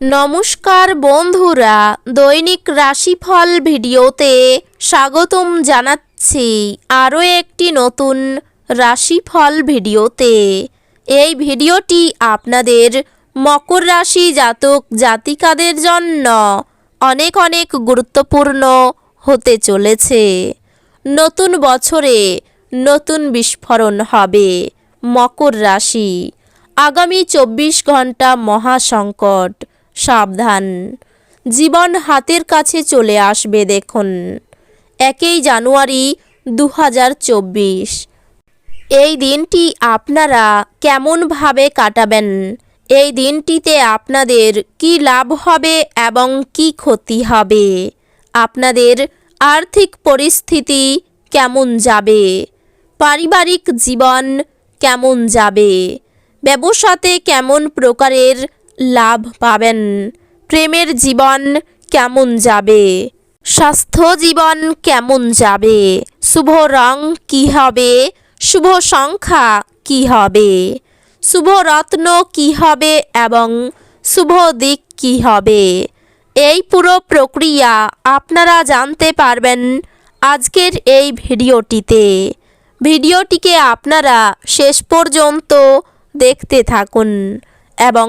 নমস্কার বন্ধুরা, দৈনিক রাশিফল ভিডিওতে স্বাগতম জানাচ্ছি আরও একটি নতুন রাশিফল ভিডিওতে। এই ভিডিওটি আপনাদের মকর রাশি জাতক জাতিকাদের জন্য অনেক অনেক গুরুত্বপূর্ণ হতে চলেছে। নতুন বছরে নতুন বিস্ফোরণ হবে মকর রাশি। আগামী চব্বিশ ঘণ্টা মহাসংকট। সাবধান। জীবন হাতের কাছে চলে আসবে দেখুন। একই জানুয়ারি দু এই দিনটি আপনারা কেমনভাবে কাটাবেন? এই দিনটিতে আপনাদের কি লাভ হবে এবং কি ক্ষতি হবে? আপনাদের আর্থিক পরিস্থিতি কেমন যাবে? পারিবারিক জীবন কেমন যাবে? ব্যবসাতে কেমন প্রকারের লাভ পাবেন। প্রেমের জীবন কেমন যাবে? স্বাস্থ্য জীবন কেমন যাবে? শুভ রং কি হবে? শুভ সংখ্যা কি হবে? শুভ রত্ন কি হবে এবং শুভ দিক কি হবে? এই পুরো প্রক্রিয়া আপনারা জানতে পারবেন আজকের এই ভিডিওটিতে। ভিডিওটিকে আপনারা শেষ পর্যন্ত দেখতে থাকুন এবং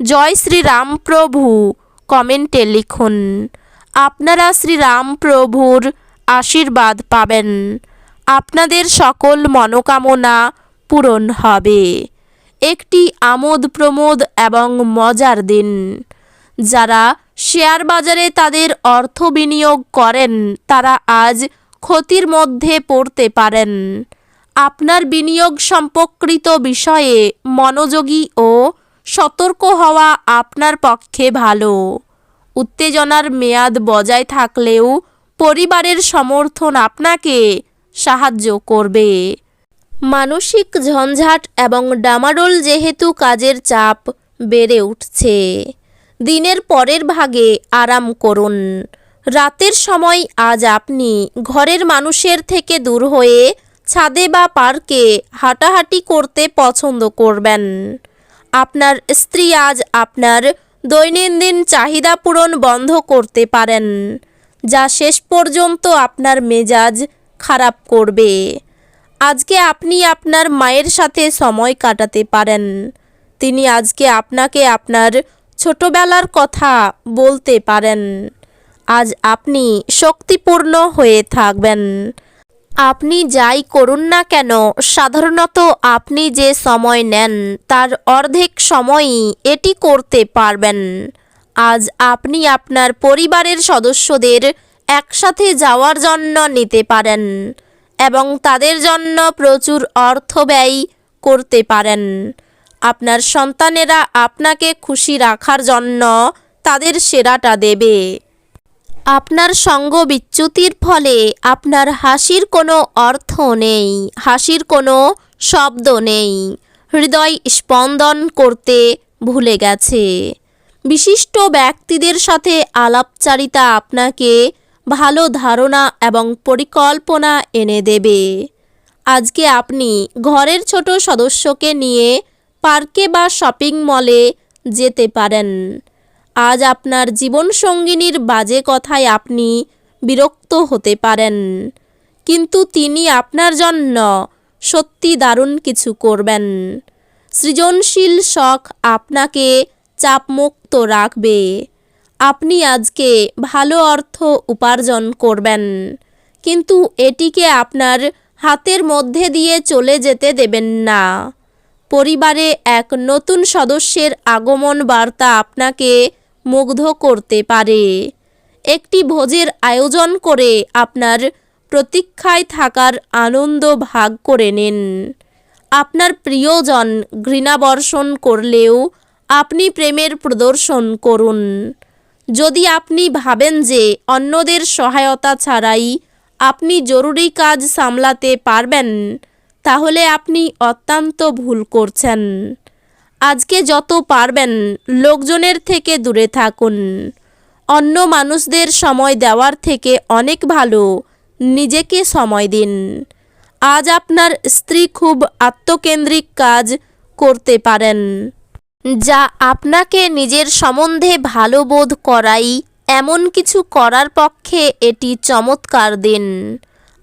জয় শ্রীরাম প্রভু কমেন্টে লিখুন। আপনারা শ্রীরাম প্রভুর আশীর্বাদ পাবেন। আপনাদের সকল মনোকামনা পূরণ হবে। একটি আমোদ প্রমোদ এবং মজার দিন। যারা শেয়ার বাজারে তাদের অর্থ বিনিয়োগ করেন, তারা আজ ক্ষতির মধ্যে পড়তে পারেন। আপনার বিনিয়োগ সম্পর্কিত বিষয়ে মনোযোগী ও সতর্ক হওয়া আপনার পক্ষে ভালো। উত্তেজনার মেয়াদ বজায় থাকলেও পরিবারের সমর্থন আপনাকে সাহায্য করবে। মানসিক ঝঞ্ঝাট এবং ডামাডোল যেহেতু কাজের চাপ বেড়ে উঠছে। দিনের পরের ভাগে আরাম করুন। রাতের সময় আজ আপনি ঘরের মানুষের থেকে দূর হয়ে ছাদে বা পার্কে হাঁটাহাঁটি করতে পছন্দ করবেন। আপনার স্ত্রী আজ আপনার দৈনন্দিন চাহিদা পূরণ বন্ধ করতে পারেন, যা শেষ পর্যন্ত আপনার মেজাজ খারাপ করবে। আজকে আপনি আপনার মায়ের সাথে সময় কাটাতে পারেন। তিনি আজকে আপনাকে আপনার ছোটবেলার কথা বলতে পারেন। আজ আপনি শক্তিপূর্ণ হয়ে থাকবেন। আপনি যাই করুন না কেন, সাধারণত আপনি যে সময় নেন, তার অর্ধেক সময়ই এটি করতে পারবেন। আজ আপনি আপনার পরিবারের সদস্যদের একসাথে যাওয়ার জন্য নিতে পারেন এবং তাদের জন্য প্রচুর অর্থ ব্যয় করতে পারেন। আপনার সন্তানেরা আপনাকে খুশি রাখার জন্য তাদের সেরাটা দেবে। আপনার সঙ্গ বিচ্যুতির ফলে আপনার হাসির কোনো অর্থ নেই, হাসির কোনো শব্দ নেই। হৃদয় স্পন্দন করতে ভুলে গেছে। বিশিষ্ট ব্যক্তিদের সাথে আলাপচারিতা আপনাকে ভালো ধারণা এবং পরিকল্পনা এনে দেবে। আজকে আপনি ঘরের ছোট সদস্যকে নিয়ে পার্কে বা শপিং মলে যেতে পারেন। আজ আপনার জীবনসঙ্গিনীর বাজে কথায় আপনি বিরক্ত হতে পারেন। কিন্তু তিনি আপনার জন্য সত্যি দারুণ কিছু করবেন। সৃজনশীল শখ আপনাকে চাপমুক্ত রাখবে। আপনি আজকে ভালো অর্থ উপার্জন করবেন। কিন্তু এটিকে আপনার হাতের মধ্যে দিয়ে চলে যেতে দেবেন না। পরিবারে এক নতুন সদস্যের আগমন বার্তা আপনাকে মুগ্ধ করতে পারে। একটি ভোজের আয়োজন করে আপনার প্রতীক্ষায় থাকার আনন্দ ভাগ করে নিন। আপনার প্রিয়জন ঘৃণাবর্ষণ করলেও আপনি প্রেমের প্রদর্শন করুন। যদি আপনি ভাবেন যে অন্যদের সহায়তা ছাড়াই আপনি জরুরি কাজ সামলাতে পারবেন, তাহলে আপনি অত্যন্ত ভুল করছেন। আজকে যত পারবেন, লোকজনের থেকে দূরে থাকুন। অন্য মানুষদের সময় দেওয়ার থেকে অনেক ভালো। নিজেকে সময় দিন। আজ আপনার স্ত্রী খুব আত্মকেন্দ্রিক কাজ করতে পারেন। যা আপনাকে নিজের সম্বন্ধে ভালো বোধ করাই, এমন কিছু করার পক্ষে এটি চমৎকার দিন।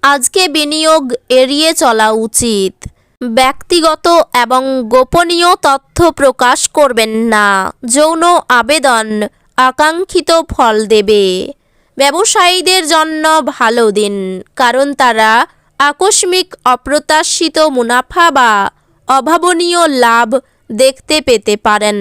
আজকে বিনিয়োগ এড়িয়ে চলা উচিত। ব্যক্তিগত এবং গোপনীয় তথ্য প্রকাশ করবেন না। যৌন আবেদন আকাঙ্ক্ষিত ফল দেবে। ব্যবসায়ীদের জন্য ভালো দিন, কারণ তারা আকস্মিক অপ্রত্যাশিত মুনাফা বা অভাবনীয় লাভ দেখতে পেতে পারেন।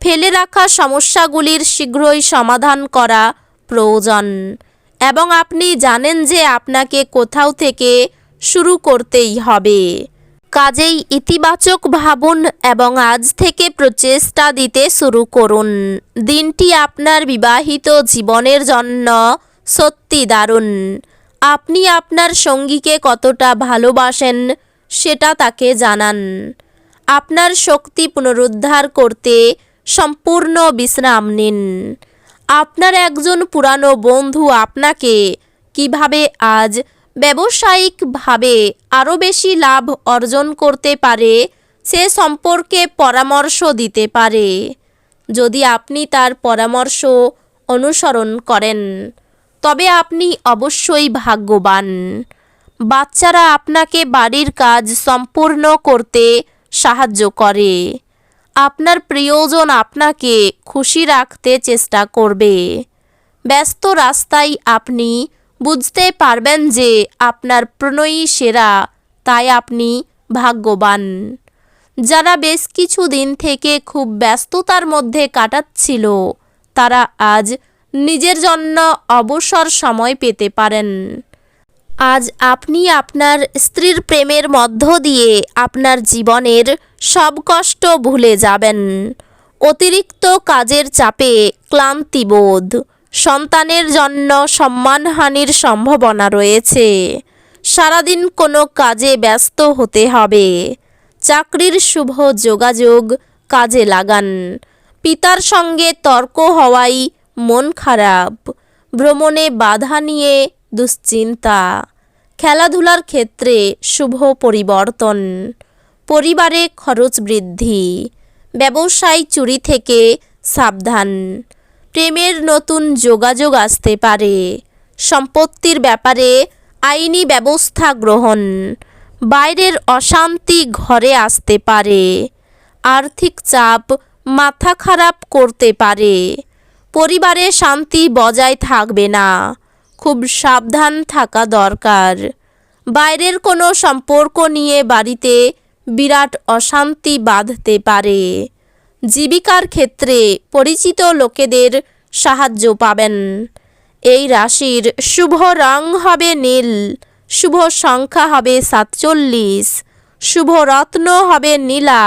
ফেলে রাখা সমস্যাগুলির শীঘ্রই সমাধান করা প্রয়োজন। এবং আপনি জানেন যে আপনাকে কোথাও থেকে শুরু করতেই হবে। কাজেই ইতিবাচক ভাবুন এবং আজ থেকে প্রচেষ্টা দিতে শুরু করুন। দিনটি আপনার বিবাহিত জীবনের জন্য সত্যি দারুণ। আপনি আপনার সঙ্গীকে কতটা ভালোবাসেন সেটা তাকে জানান। আপনার শক্তি পুনরুদ্ধার করতে সম্পূর্ণ বিশ্রাম নিন। আপনার একজন পুরানো বন্ধু আপনাকে কীভাবে আজ ব্যবসায়িকভাবে আরও বেশি লাভ অর্জন করতে পারে, সে সম্পর্কে পরামর্শ দিতে পারে। যদি আপনি তার পরামর্শ অনুসরণ করেন, তবে আপনি অবশ্যই ভাগ্যবান। বাচ্চারা আপনাকে বাড়ির কাজ সম্পূর্ণ করতে সাহায্য করে। আপনার প্রিয়জন আপনাকে খুশি রাখতে চেষ্টা করবে। ব্যস্ত রাস্তায় আপনি বুঝতে পারবেন যে আপনার প্রণয়ী সেরা, তাই আপনি ভাগ্যবান। যারা বেশ কিছু দিন থেকে খুব ব্যস্ততার মধ্যে কাটাচ্ছিল, তারা আজ নিজের জন্য অবসর সময় পেতে পারেন। আজ আপনি আপনার স্ত্রীর প্রেমের মধ্য দিয়ে আপনার জীবনের সব কষ্ট ভুলে যাবেন। অতিরিক্ত কাজের চাপে ক্লান্তিবোধ। সন্তানের জন্য সম্মানহানির সম্ভাবনা রয়েছে। সারাদিন কোনো কাজে ব্যস্ত হতে হবে। চাকরির শুভ যোগাযোগ কাজে লাগান। পিতার সঙ্গে তর্ক হওয়াই মন খারাপ। ভ্রমণে বাধা নিয়ে দুশ্চিন্তা। খেলাধুলার ক্ষেত্রে শুভ পরিবর্তন। পরিবারে খরচ বৃদ্ধি। ব্যবসায় চুরি থেকে সাবধান। প্রেমের নতুন যোগাযোগ আসতে পারে। সম্পত্তির ব্যাপারে আইনি ব্যবস্থা গ্রহণ, বাইরের অশান্তি ঘরে আসতে পারে। আর্থিক চাপ মাথা খারাপ করতে পারে। পরিবারে শান্তি বজায় থাকবে না। খুব সাবধান থাকা দরকার। বাইরের কোনো সম্পর্ক নিয়ে বাড়িতে বিরাট অশান্তি বাঁধতে পারে। জীবিকার ক্ষেত্রে পরিচিত লোকেদের সাহায্য পাবেন। এই রাশির শুভ রং হবে নীল, শুভ সংখ্যা হবে সাতচল্লিশ, শুভ রত্ন হবে নীলা,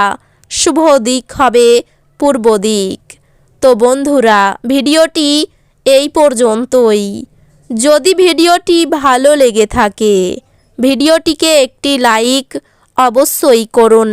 শুভ দিক হবে পূর্ব দিক। তো বন্ধুরা, ভিডিওটি এই পর্যন্তই। যদি ভিডিওটি ভালো লেগে থাকে, ভিডিওটিকে একটি লাইক অবশ্যই করুন।